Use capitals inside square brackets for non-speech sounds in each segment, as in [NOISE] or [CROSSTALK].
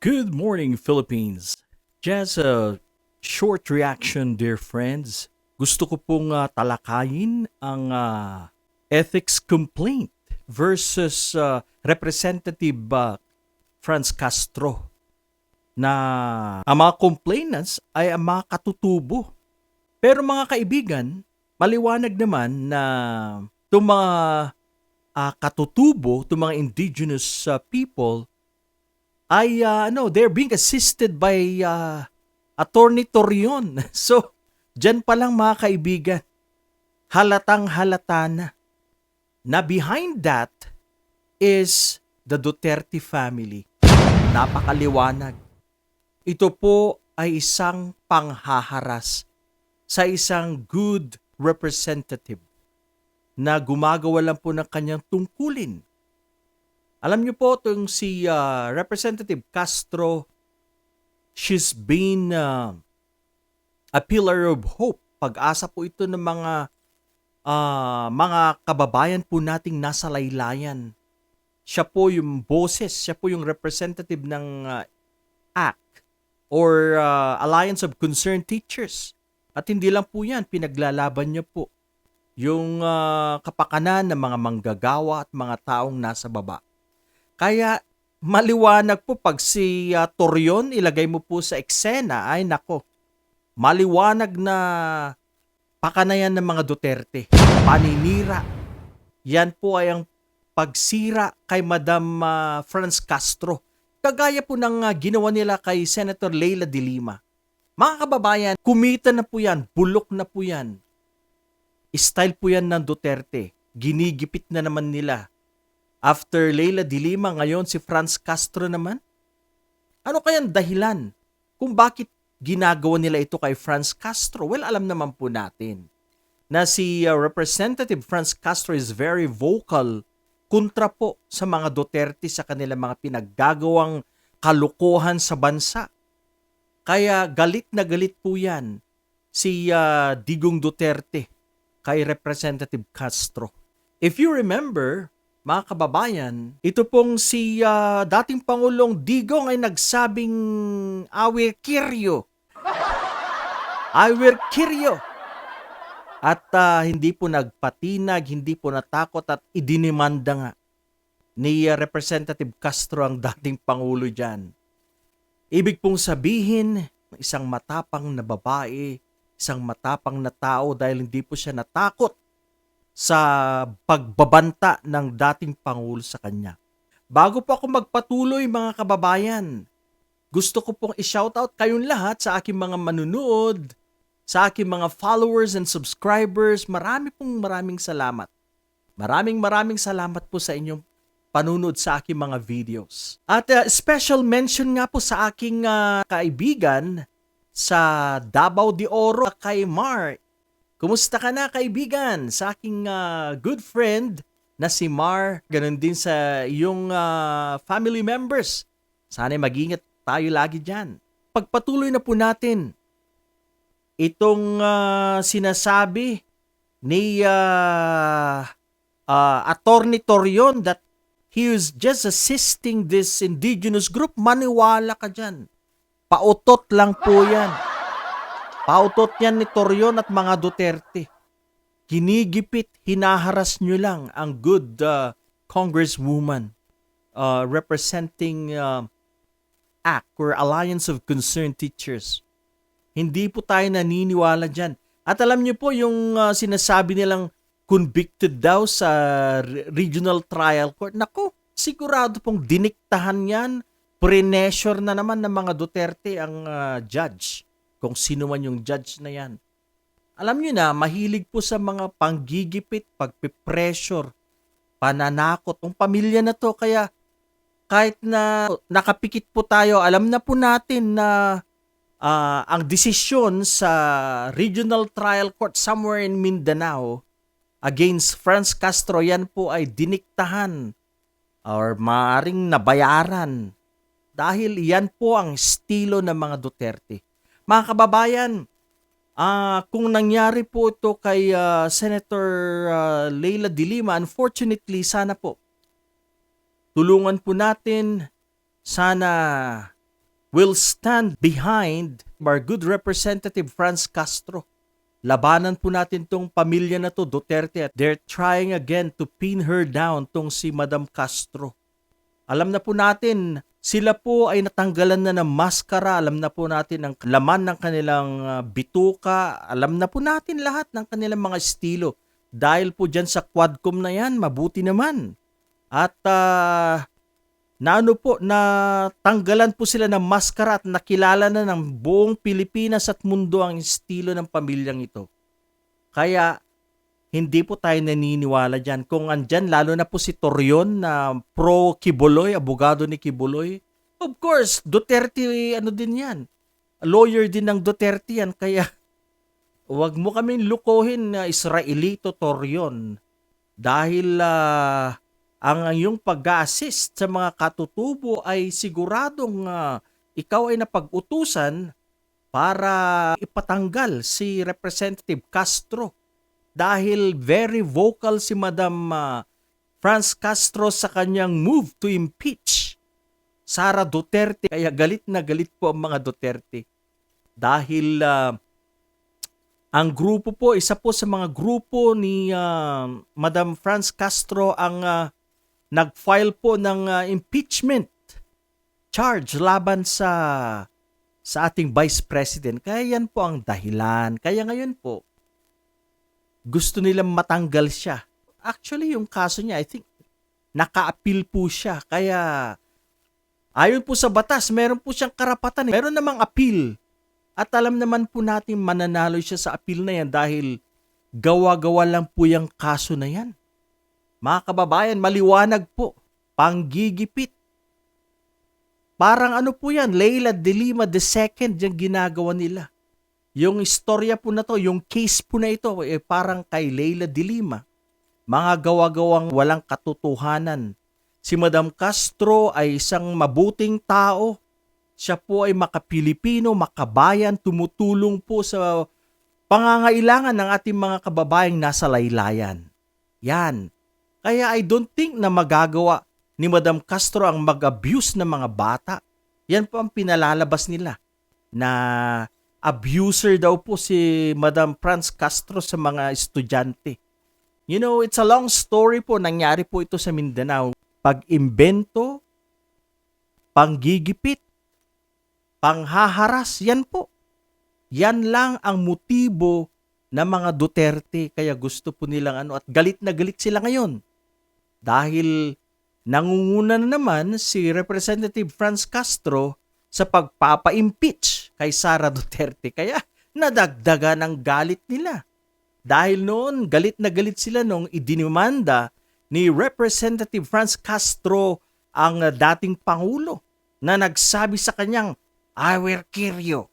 Good morning, Philippines. Just a short reaction, dear friends. Gusto ko pong ah, talakayin ang ah, ethics complaint versus ah, Representative ah, Franz Castro na ang mga complainants ay ang mga katutubo. Pero mga kaibigan, maliwanag naman na itong mga ah, katutubo, itong mga indigenous ah, people ay uh, ano, they're being assisted by uh, Attorney Torion. [LAUGHS] So, dyan pa lang mga kaibigan, halatang halata na na behind that is the Duterte family. Napakaliwanag. Ito po ay isang panghaharas sa isang good representative na gumagawa lang po ng kanyang tungkulin alam niyo po itong si ah, Representative Castro, she's been ah, a pillar of hope. Pag-asa po ito ng mga ah, mga kababayan po nating nasa laylayan. Siya po yung boses, siya po yung representative ng ah, ACT or ah, Alliance of Concerned Teachers. At hindi lang po yan, pinaglalaban niya po yung ah, kapakanan ng mga manggagawa at mga taong nasa baba. Kaya maliwanag po pag si uh, Torion ilagay mo po sa eksena, ay nako, maliwanag na pakanayan ng mga Duterte. Paninira. Yan po ay ang pagsira kay Madam uh, Franz Castro. Kagaya po ng uh, ginawa nila kay Senator Leila de Lima. Mga kababayan, kumita na po yan, bulok na po yan. Style po yan ng Duterte. Ginigipit na naman nila After Leila Dilima, ngayon si Franz Castro naman? Ano kayang dahilan kung bakit ginagawa nila ito kay Franz Castro? Well, alam naman po natin na si uh, Representative Franz Castro is very vocal kontra po sa mga Duterte sa kanilang mga pinaggagawang kalukuhan sa bansa. Kaya galit na galit po yan si uh, Digong Duterte kay Representative Castro. If you remember, mga kababayan, ito pong si ah, dating Pangulong Digong ay nagsabing awe kiryo. Awer kiryo. At ah, hindi po nagpatinag, hindi po natakot at idinimanda nga ni ah, Representative Castro ang dating Pangulo dyan. Ibig pong sabihin, isang matapang na babae, isang matapang na tao dahil hindi po siya natakot sa pagbabanta ng dating Pangulo sa kanya. Bago po ako magpatuloy mga kababayan, gusto ko pong i-shoutout kayong lahat sa aking mga manunood, sa aking mga followers and subscribers. Marami pong maraming salamat. Maraming maraming salamat po sa inyong panunod sa aking mga videos. At uh, special mention nga po sa aking uh, kaibigan sa Davao de Oro kay Mar Kumusta ka na kaibigan? Sa aking uh, good friend na si Mar, ganun din sa iyong uh, family members. Sana mag-ingat tayo lagi dyan. Pagpatuloy na po natin itong uh, sinasabi ni uh, uh, Attorney Torion that he is just assisting this indigenous group, maniwala ka dyan. Pautot lang po yan. Pautot yan ni Torion at mga Duterte. Kinigipit, hinaharas nyo lang ang good uh, congresswoman uh, representing uh, ACT or Alliance of Concerned Teachers. Hindi po tayo naniniwala dyan. At alam niyo po yung uh, sinasabi nilang convicted daw sa regional trial court. Nako, sigurado pong diniktahan yan. Pre-measure na naman ng mga Duterte ang uh, judge kung sino man yung judge na yan. Alam nyo na, mahilig po sa mga panggigipit, pagpipressure, pananakot. Ang pamilya na to, kaya kahit na nakapikit po tayo, alam na po natin na uh, ang desisyon sa Regional Trial Court somewhere in Mindanao against Franz Castro, yan po ay diniktahan or maaring nabayaran dahil yan po ang estilo ng mga Duterte. Mga kababayan, uh, kung nangyari po ito kay uh, Senator uh, Leila de Lima, unfortunately, sana po tulungan po natin sana will stand behind our good representative Franz Castro. Labanan po natin tong pamilya na to, Duterte. at They're trying again to pin her down tong si Madam Castro. Alam na po natin, sila po ay natanggalan na ng maskara. Alam na po natin ang laman ng kanilang ah, bituka. Alam na po natin lahat ng kanilang mga estilo. Dahil po dyan sa quadcom na yan, mabuti naman. At ah, na ano po, na tanggalan po sila ng maskara at nakilala na ng buong Pilipinas at mundo ang estilo ng pamilyang ito. Kaya hindi po tayo naniniwala dyan. Kung andyan, lalo na po si Torion na pro Kibuloy, abogado ni Kibuloy. Of course, Duterte, ano din yan. Lawyer din ng Duterte yan. Kaya, wag mo kaming lukohin na Israelito Torion. Dahil ah, ang iyong pag-assist sa mga katutubo ay siguradong ah, ikaw ay napag-utusan para ipatanggal si Representative Castro dahil very vocal si Madam ah, Franz Castro sa kanyang move to impeach Sara Duterte. Kaya galit na galit po ang mga Duterte. Dahil ah, ang grupo po, isa po sa mga grupo ni ah, Madam Franz Castro ang ah, nag-file po ng ah, impeachment charge laban sa sa ating Vice President. Kaya yan po ang dahilan. Kaya ngayon po, gusto nilang matanggal siya. Actually, yung kaso niya, I think, naka-appeal po siya. Kaya, ayon po sa batas, meron po siyang karapatan. eh. Meron namang appeal. At alam naman po natin mananalo siya sa appeal na yan dahil gawa-gawa lang po yung kaso na yan. Mga kababayan, maliwanag po. Panggigipit. Parang ano po yan, Leila de Lima II yung ginagawa nila. Yung istorya po na to, yung case po na ito, eh, parang kay Leila de Lima. Mga gawa-gawang walang katotohanan. Si Madam Castro ay isang mabuting tao. Siya po ay makapilipino, makabayan, tumutulong po sa pangangailangan ng ating mga kababayang nasa laylayan. Yan. Kaya I don't think na magagawa ni Madam Castro ang mag-abuse ng mga bata. Yan po ang pinalalabas nila na abuser daw po si Madam Franz Castro sa mga estudyante. You know, it's a long story po. Nangyari po ito sa Mindanao. Pag-imbento, panggigipit, panghaharas, yan po. Yan lang ang motibo ng mga Duterte kaya gusto po nilang ano at galit na galit sila ngayon. Dahil nangunguna na naman si Representative Franz Castro sa pagpapa-impeach kay Sara Duterte. Kaya nadagdagan ang galit nila. Dahil noon, galit na galit sila nung idinimanda ni Representative Franz Castro ang dating Pangulo na nagsabi sa kanyang, I will kill you.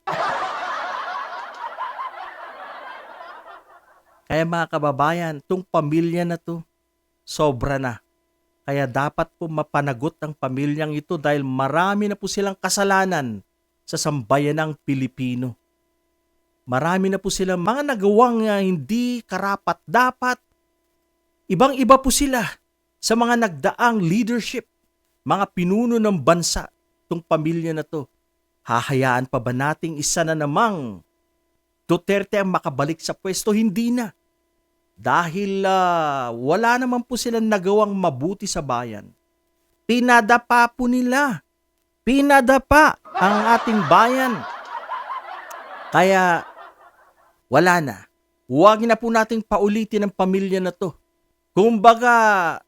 Kaya mga kababayan, tong pamilya na to, sobra na. Kaya dapat po mapanagot ang pamilyang ito dahil marami na po silang kasalanan sa sambayan ng Pilipino. Marami na po silang mga nagawang uh, hindi karapat dapat. Ibang-iba po sila sa mga nagdaang leadership, mga pinuno ng bansa, tong pamilya na to. Hahayaan pa ba nating isa na namang Duterte ang makabalik sa pwesto? Hindi na dahil ah, wala naman po silang nagawang mabuti sa bayan. Pinadapa po nila. Pinadapa ang ating bayan. Kaya wala na. Huwag na po nating paulitin ang pamilya na to. Kung baga,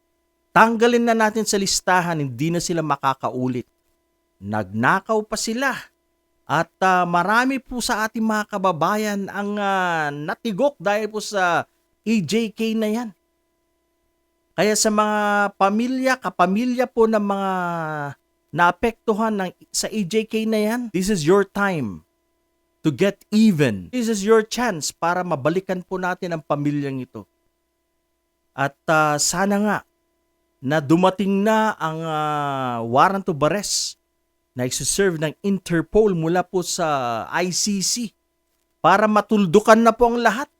tanggalin na natin sa listahan, hindi na sila makakaulit. Nagnakaw pa sila. At ah, marami po sa ating mga kababayan ang ah, natigok dahil po sa EJK na yan. Kaya sa mga pamilya, kapamilya po ng mga naapektuhan ng, sa EJK na yan, this is your time to get even. This is your chance para mabalikan po natin ang pamilyang ito. At ah, sana nga na dumating na ang ah, warrant of arrest na isuserve ng Interpol mula po sa ICC para matuldukan na po ang lahat.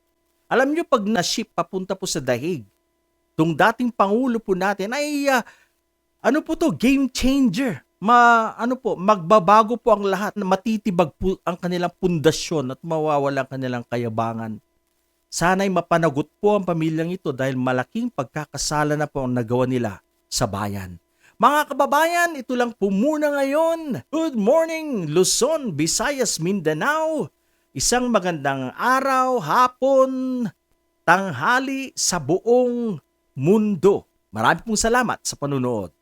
Alam nyo, pag na-ship papunta po sa dahig, tong dating Pangulo po natin ay, ah, ano po to, game changer. ma ano po, magbabago po ang lahat na matitibag po ang kanilang pundasyon at mawawala ang kanilang kayabangan. Sana'y mapanagot po ang pamilyang ito dahil malaking pagkakasala na po ang nagawa nila sa bayan. Mga kababayan, ito lang po muna ngayon. Good morning, Luzon, Visayas, Mindanao. Isang magandang araw, hapon, tanghali sa buong mundo. Marami pong salamat sa panunood.